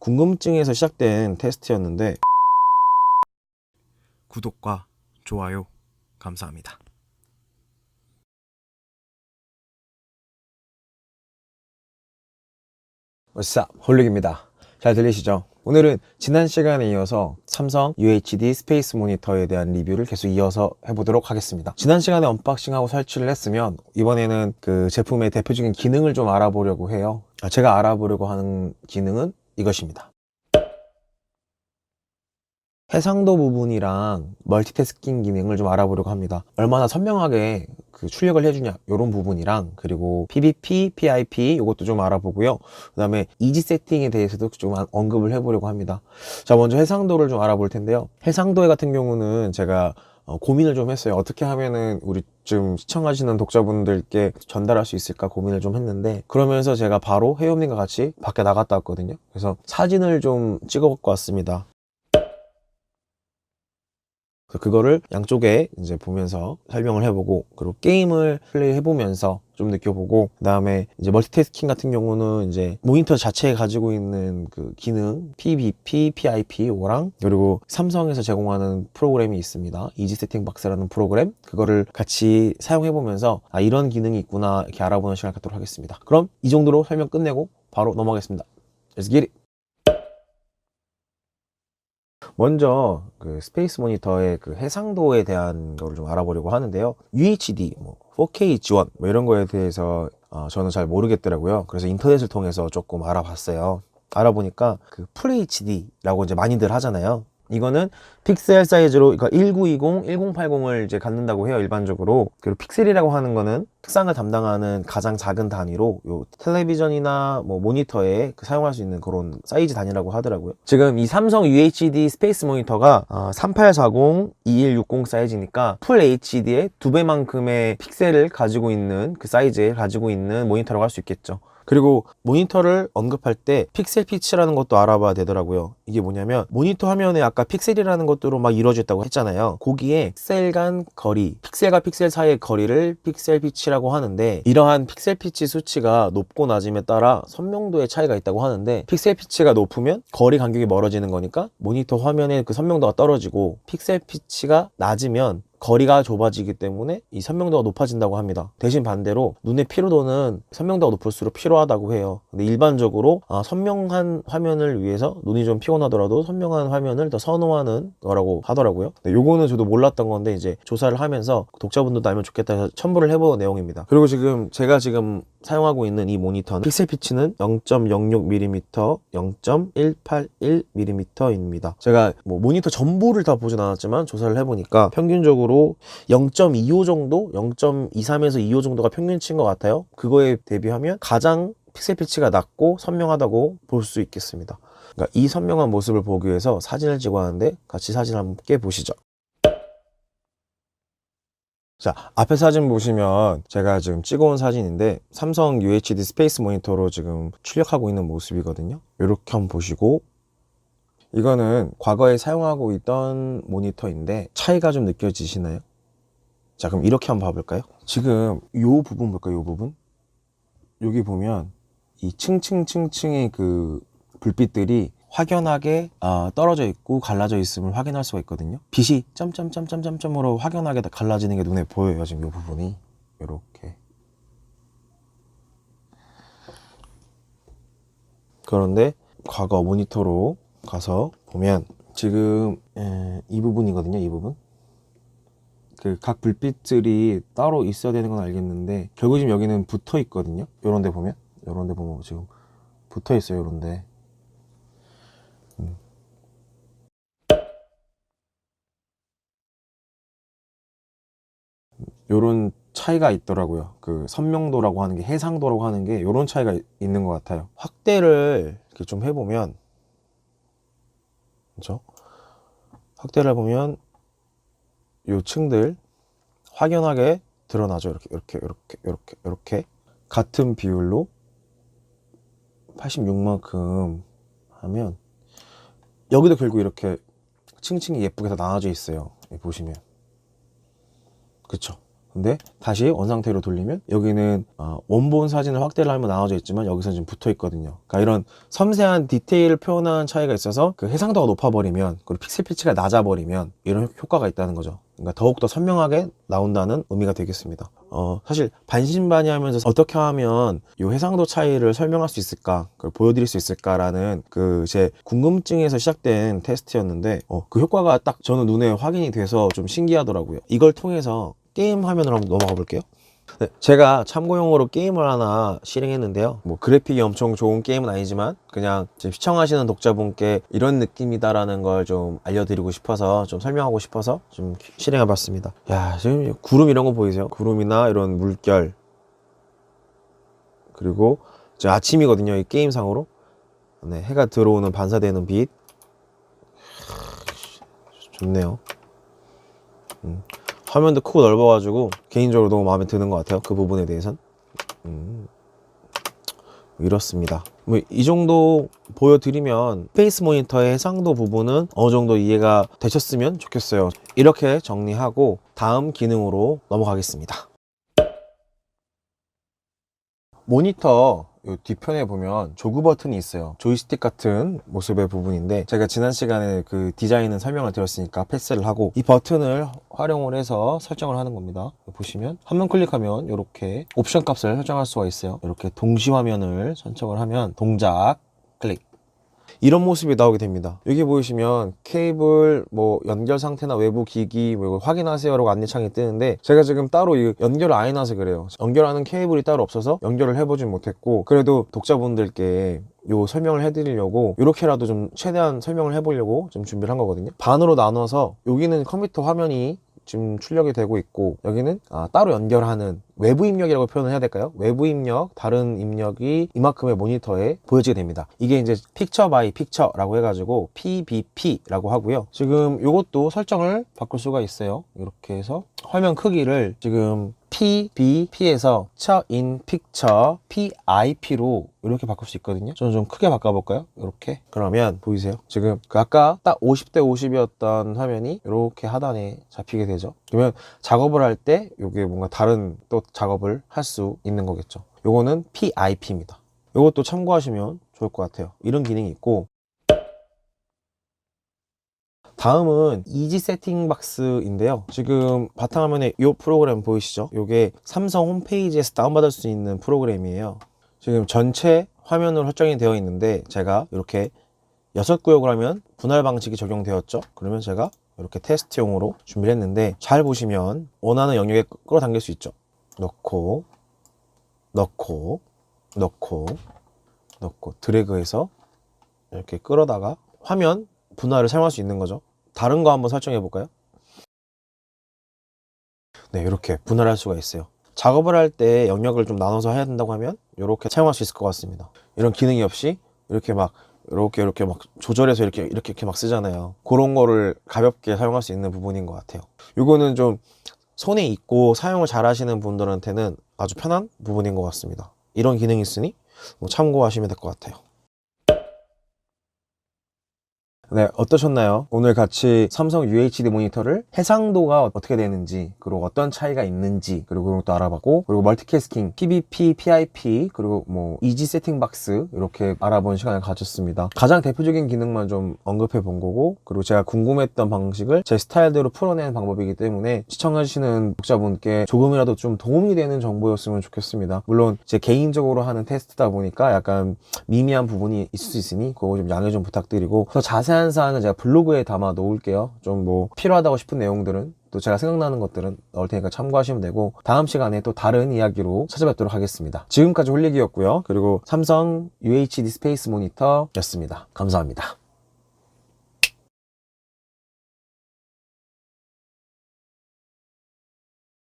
궁금증에서 시작된 테스트였는데 구독과 좋아요 감사합니다. Up? 홀릭입니다. 잘 들리시죠? 오늘은 지난 시간에 이어서 삼성 UHD 스페이스 모니터에 대한 리뷰를 계속 이어서 해보도록 하겠습니다. 지난 시간에 언박싱하고 설치를 했으면 이번에는 그 제품의 대표적인 기능을 좀 알아보려고 해요. 아, 제가 알아보려고 하는 기능은 이것입니다. 해상도 부분이랑 멀티태스킹 기능을 좀 알아보려고 합니다. 얼마나 선명하게 그 출력을 해주냐 이런 부분이랑 그리고 PVP, PIP 이것도 좀 알아보고요. 그 다음에 이지 세팅에 대해서도 좀 언급을 해보려고 합니다. 자 먼저 해상도를 좀 알아볼 텐데요. 해상도에 같은 경우는 제가 어, 고민을 좀 했어요. 어떻게 하면은 우리 지금 시청하시는 독자분들께 전달할 수 있을까 고민을 좀 했는데 그러면서 제가 바로 회원님과 같이 밖에 나갔다 왔거든요. 그래서 사진을 좀 찍어 갖고 왔습니다. 그거를 양쪽에 이제 보면서 설명을 해보고 그리고 게임을 플레이 해보면서 좀 느껴보고 그 다음에 이제 멀티태스킹 같은 경우는 이제 모니터 자체에 가지고 있는 그 기능 PVP, PIP 이거랑 그리고 삼성에서 제공하는 프로그램이 있습니다. 이지 세팅 박스라는 프로그램 그거를 같이 사용해 보면서 아 이런 기능이 있구나 이렇게 알아보는 시간을 갖도록 하겠습니다. 그럼 이 정도로 설명 끝내고 바로 넘어가겠습니다. Let's get it! 먼저 그 스페이스 모니터의 그 해상도에 대한 거를 좀 알아보려고 하는데요. UHD, 뭐 4K 지원 뭐 이런 거에 대해서 어, 저는 잘 모르겠더라고요. 그래서 인터넷을 통해서 조금 알아봤어요. 알아보니까 그 FHD라고 이제 많이들 하잖아요. 이거는 픽셀 사이즈로 그러니까 1920, 1080을 이제 갖는다고 해요 일반적으로. 그리고 픽셀이라고 하는 거는 색상을 담당하는 가장 작은 단위로 요 텔레비전이나 뭐 모니터에 그 사용할 수 있는 그런 사이즈 단위라고 하더라고요. 지금 이 삼성 UHD 스페이스 모니터가 어, 3840, 2160 사이즈니까 풀 HD의 두 배만큼의 픽셀을 가지고 있는 그 사이즈에 가지고 있는 모니터라고 할 수 있겠죠 그리고 모니터를 언급할 때 픽셀 피치라는 것도 알아봐야 되더라고요. 이게 뭐냐면 모니터 화면에 아까 픽셀이라는 것으로 막 이루어졌다고 했잖아요. 거기에 픽셀 간 거리, 픽셀과 픽셀 사이의 거리를 픽셀 피치라고 하는데 이러한 픽셀 피치 수치가 높고 낮음에 따라 선명도의 차이가 있다고 하는데 픽셀 피치가 높으면 거리 간격이 멀어지는 거니까 모니터 화면의 그 선명도가 떨어지고 픽셀 피치가 낮으면 거리가 좁아지기 때문에 이 선명도가 높아진다고 합니다. 대신 반대로 눈의 피로도는 선명도가 높을수록 피로하다고 해요. 근데 일반적으로 아, 선명한 화면을 위해서 눈이 좀 피곤하더라도 선명한 화면을 더 선호하는 거라고 하더라고요. 근데 요거는 저도 몰랐던 건데 이제 조사를 하면서 독자분들도 알면 좋겠다 해서 첨부를 해본 내용입니다. 그리고 지금 제가 지금 사용하고 있는 이 모니터는 픽셀 피치는 0.06mm, 0.181mm입니다. 제가 뭐 모니터 전부를 다 보진 않았지만 조사를 해보니까 평균적으로 0.25 정도, 0.23에서 25 정도가 평균치인 것 같아요. 그거에 대비하면 가장 픽셀 피치가 낮고 선명하다고 볼 수 있겠습니다. 그러니까 이 선명한 모습을 보기 위해서 사진을 찍어왔는데 같이 사진 함께 보시죠. 자, 앞에 사진 보시면 제가 지금 찍어온 사진인데 삼성 UHD 스페이스 모니터로 지금 출력하고 있는 모습이거든요. 이렇게 한번 보시고 이거는 과거에 사용하고 있던 모니터인데 차이가 좀 느껴지시나요? 자, 그럼 이렇게 한번 봐볼까요? 지금 이 부분 볼까요? 이 부분? 여기 보면 이 층층층층의 그 불빛들이 확연하게 아, 떨어져 있고 갈라져 있음을 확인할 수가 있거든요. 빛이 점점점점점점으로 확연하게 다 갈라지는 게 눈에 보여요. 지금 이 부분이 이렇게. 그런데 과거 모니터로 가서 보면 지금 에, 이 부분이거든요. 이 부분. 그 각 불빛들이 따로 있어야 되는 건 알겠는데 결국 지금 여기는 붙어 있거든요. 요런 데 보면 요런 데 보면 지금 붙어 있어요. 요런 데. 요런 차이가 있더라고요. 그 선명도라고 하는 게 해상도라고 하는 게 요런 차이가 있는 것 같아요. 확대를 이렇게 좀 해보면 그렇죠? 확대를 해보면 요 층들 확연하게 드러나죠. 이렇게 이렇게 이렇게 이렇게 이렇게 같은 비율로 86만큼 하면 여기도 결국 이렇게 층층이 예쁘게 다 나눠져 있어요. 보시면 그쵸? 근데 다시 원상태로 돌리면 여기는 어, 원본 사진을 확대를 하면 나와져 있지만 여기서 지금 붙어 있거든요. 그러니까 이런 섬세한 디테일을 표현하는 차이가 있어서 그 해상도가 높아 버리면 그리고 픽셀 피치가 낮아 버리면 이런 효- 효과가 있다는 거죠. 그러니까 더욱더 선명하게 나온다는 의미가 되겠습니다. 어, 사실 반신반의하면서 어떻게 하면 이 해상도 차이를 설명할 수 있을까, 그걸 보여드릴 수 있을까라는 그 제 궁금증에서 시작된 테스트였는데 어, 그 효과가 딱 저는 눈에 확인이 돼서 좀 신기하더라고요. 이걸 통해서 게임 화면으로 한번 넘어가 볼게요. 네, 제가 참고용으로 게임을 하나 실행했는데요. 뭐 그래픽이 엄청 좋은 게임은 아니지만 그냥 지금 시청하시는 독자분께 이런 느낌이다라는 걸 좀 알려드리고 싶어서 좀 설명하고 싶어서 좀 실행해봤습니다. 야 지금 구름 이런 거 보이세요? 구름이나 이런 물결 그리고 이제 아침이거든요. 이 게임상으로 네, 해가 들어오는 반사되는 빛 좋네요. 음. 화면도 크고 넓어가지고 개인적으로 너무 마음에 드는 것 같아요. 그 부분에 대해선. 음. 이렇습니다. 뭐 이 정도 보여드리면 페이스 모니터의 해상도 부분은 어느 정도 이해가 되셨으면 좋겠어요. 이렇게 정리하고 다음 기능으로 넘어가겠습니다. 모니터 요 뒤편에 보면 조그 버튼이 있어요. 조이스틱 같은 모습의 부분인데 제가 지난 시간에 그 디자인은 설명을 드렸으니까 패스를 하고 이 버튼을 활용을 해서 설정을 하는 겁니다. 보시면 한 번 클릭하면 이렇게 옵션 값을 설정할 수가 있어요. 이렇게 동시 화면을 선택을 하면 동작 클릭 이런 모습이 나오게 됩니다. 여기 보이시면 케이블 뭐 연결 상태나 외부 기기 뭐 이거 확인하세요 라고 안내창이 뜨는데 제가 지금 따로 이 연결을 안 해놔서 그래요. 연결하는 케이블이 따로 없어서 연결을 해보진 못했고 그래도 독자분들께 요 설명을 해드리려고 이렇게라도 좀 최대한 설명을 해보려고 좀 준비를 한 거거든요. 반으로 나눠서 여기는 컴퓨터 화면이 지금 출력이 되고 있고 여기는 아, 따로 연결하는 외부 입력이라고 표현을 해야 될까요? 외부 입력, 다른 입력이 이만큼의 모니터에 보여지게 됩니다. 이게 이제 픽처 바이 픽처라고 해가지고 PBP라고 하고요. 지금 이것도 설정을 바꿀 수가 있어요. 이렇게 해서 화면 크기를 지금 PBP에서 쳐인 픽처 PIP로 이렇게 바꿀 수 있거든요. 저는 좀 크게 바꿔볼까요? 이렇게. 그러면 보이세요? 지금 그 아까 딱 50대 50이었던 화면이 이렇게 하단에 잡히게 되죠. 그러면 작업을 할 때 이게 뭔가 다른 또 작업을 할 수 있는 거겠죠. 요거는 PIP입니다. 요것도 참고하시면 좋을 것 같아요. 이런 기능이 있고 다음은 이지 세팅 박스인데요. 지금 바탕화면에 이 프로그램 보이시죠? 이게 삼성 홈페이지에서 다운받을 수 있는 프로그램이에요. 지금 전체 화면으로 설정이 되어 있는데 제가 이렇게 여섯 구역을 하면 분할 방식이 적용되었죠. 그러면 제가 이렇게 테스트용으로 준비를 했는데 잘 보시면 원하는 영역에 끌어당길 수 있죠. 넣고 넣고 넣고 넣고 드래그해서 이렇게 끌어다가 화면 분할을 사용할 수 있는 거죠. 다른 거 한번 설정해 볼까요? 네, 이렇게 분할할 수가 있어요. 작업을 할 때 영역을 좀 나눠서 해야 된다고 하면 이렇게 사용할 수 있을 것 같습니다. 이런 기능이 없이 이렇게 막 이렇게 이렇게 막 조절해서 이렇게 이렇게 막 쓰잖아요. 그런 거를 가볍게 사용할 수 있는 부분인 것 같아요. 이거는 좀 손에 있고 사용을 잘 하시는 분들한테는 아주 편한 부분인 것 같습니다. 이런 기능이 있으니 뭐 참고하시면 될 것 같아요. 네, 어떠셨나요? 오늘 같이 삼성 UHD 모니터를 해상도가 어떻게 되는지, 그리고 어떤 차이가 있는지, 그리고 그런 것도 알아봤고, 그리고 멀티캐스팅, PBP, PIP, 그리고 뭐, 이지 세팅 박스, 이렇게 알아본 시간을 가졌습니다. 가장 대표적인 기능만 좀 언급해 본 거고, 그리고 제가 궁금했던 방식을 제 스타일대로 풀어내는 방법이기 때문에 시청하시는 독자분께 조금이라도 좀 도움이 되는 정보였으면 좋겠습니다. 물론 제 개인적으로 하는 테스트다 보니까 약간 미미한 부분이 있을 수 있으니 그거 좀 양해 좀 부탁드리고 더 자세한 사항은 제가 블로그에 담아 놓을게요. 좀 뭐 필요하다고 싶은 내용들은 또 제가 생각나는 것들은 넣을 테니까 참고하시면 되고 다음 시간에 또 다른 이야기로 찾아뵙도록 하겠습니다. 지금까지 홀릭이었고요. 그리고 삼성 UHD 스페이스 모니터였습니다. 감사합니다.